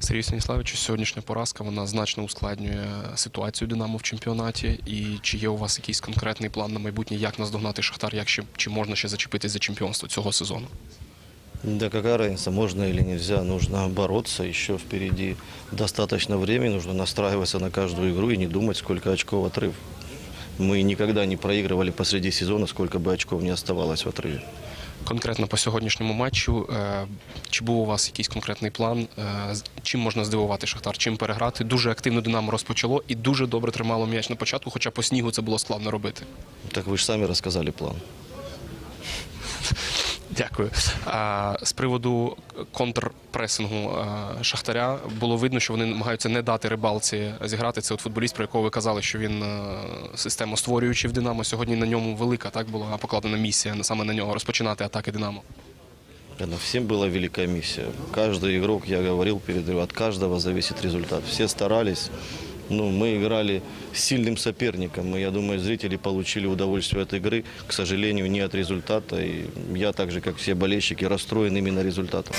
Сергій Станіславович, сьогоднішня поразка вона значно ускладнює ситуацію Динамо в чемпіонаті. І чи є у вас якийсь конкретний план на майбутнє, як наздогнати Шахтар, як ще чи можна ще зачепитись за чемпіонство цього сезону? Да какая разница, можно или нельзя, нужно бороться, еще впереди достаточно времени, нужно настраиваться на каждую игру и не думать, сколько очков отрыв. Мы никогда не проигрывали посреди сезона, сколько бы очков не оставалось в отрыве. Конкретно по сьогоднішньому матчу, е, чи був у вас якийсь конкретний план? е, з- Чим можна здивувати Шахтар? Чим переграти? Дуже активно Динамо розпочало і дуже добре тримало м'яч на початку, хоча по снігу це було складно робити. Так вы же сами рассказали план. Дякую. А, з приводу контрпресингу а, Шахтаря було видно, що вони намагаються не дати рибалці зіграти. Це от футболіст, про якого ви казали, що він е, систему створюючи в Динамо. Сьогодні на ньому велика так була покладена місія саме на нього розпочинати атаки Динамо. Это всем была великая миссия. Каждый игрок, я говорил перед игрой, от каждого зависит результат. Все старались. Ну, мы играли с сильным соперником. И я думаю, зрители получили удовольствие от игры. К сожалению, не от результата. И я так же, как все болельщики, расстроен именно результатом.